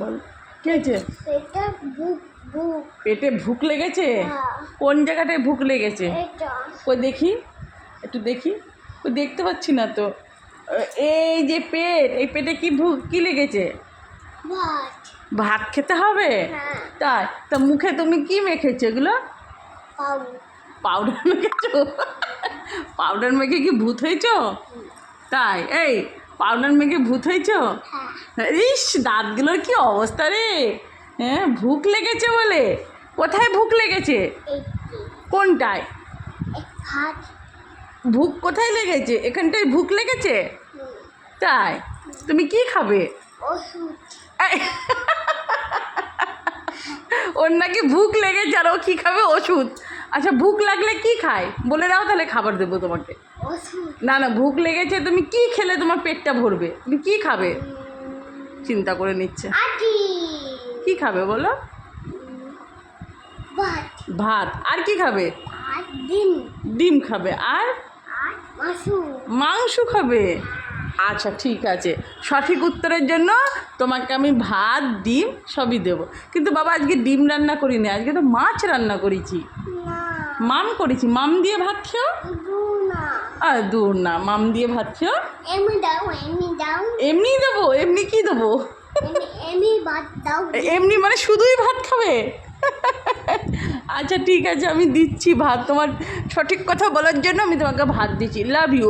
বল। কে হয়েছে? পেটে ভুক লেগেছে? হ্যাঁ। কোন জায়গাটায় ভুক লেগেছে? ওই দেখি একটু দেখি। ওই দেখতে পাচ্ছি না তো। এই যে পেট এই পেটে কি ভুক কি লেগেছে? ভাত। ভাত খেতে হবে? হ্যাঁ। তাই? তা মুখে তুমি কি মেখেছো এগুলো? পাউডার। মেখেছো? পাউডার মেখে কি ভূত হয়েছ? তাই এই পাউডার মেখে ভূত হয়েছো? হ্যাঁ। ইস দাঁতগুলোর কি অবস্থা রে? হ্যাঁ ভুক লেগেছে বলে? কোথায় ভুক লেগেছে? কোনটায়? ভুক কোথায় লেগেছে? এখানটায় ভুক লেগেছে? তাই? তুমি কি খাবে? ওর নাকি ভুক লেগেছে আর ও কী খাবে? ওষুধ। আচ্ছা ভুক লাগলে কি খায় বলে দাও তাহলে খাবার দেবো তোমাকে। না না ভুক লেগেছে তুমি কি খেলে তোমার পেটটা ভরবে? তুমি কি খাবে? চিন্তা করে নিচ্ছে। কি খাবে বলো? ভাত। আর কি খাবে? ডিম। ডিম খাবে। আর? মাংস খাবে? আচ্ছা ঠিক আছে। সঠিক উত্তরের জন্য তোমাকে আমি ভাত ডিম সবই দেবো। কিন্তু বাবা আজকে ডিম রান্না করিনি। আজকে তো মাছ রান্না করেছি। মাম করেছি। মাম দিয়ে ভাত খেও? আর দূর না মাম দিয়ে ভাত খেও? এমনি দেবো এমনি কি দেবো? এমনি মানে শুধুই ভাত খাবে? আচ্ছা ঠিক আছে আমি দিচ্ছি ভাত। তোমার সঠিক কথা বলার জন্য আমি তোমাকে ভাত দিচ্ছি। Love you